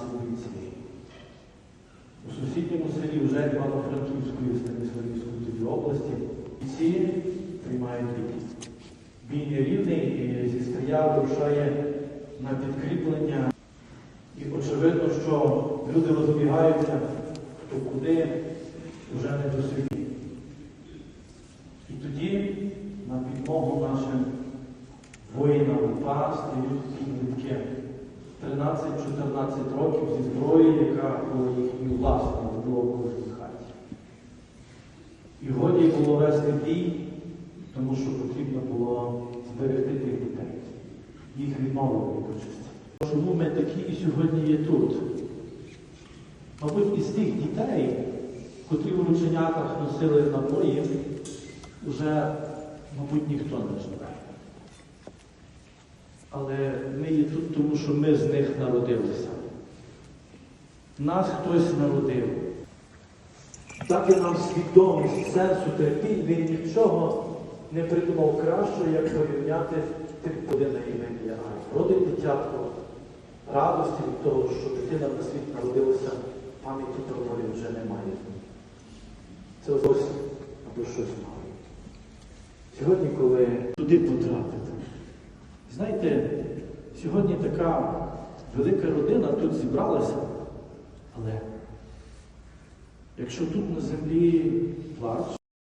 дітей. У сусідньому селі вже Івано-Франківської Станіславівської тоді області бійці приймають рік. Бій нерівний і зі стрія вирушає на підкріплення. І очевидно, що люди розбігаються, хто куди вже не до собі. І тоді на підмогу нашим воїнам УПА стають підлітки 13-14 років зі зброєю, яка була їхньою власною, в кожній хаті. І годі було вести бій, тому що потрібно було зберегти тих дітей. Їх відмовили від участі. Чому ми такі і сьогодні є тут? Мабуть, із тих дітей, котрі в рученятах носили набої, вже, мабуть, ніхто не живе. Але ми є тут, тому що ми з них народилися. Нас хтось народив. Дати нам свідомість сенсу терпінь, він нічого не придумав кращого, як порівняти тим на ім'я Ай. Родить дитятко радості від того, що дитина на світ народилася, пам'яті про волі вже немає. Це ось або щось мало. Сьогодні, коли туди потрапити, знаєте, сьогодні така велика родина тут зібралася, але якщо тут на землі плач,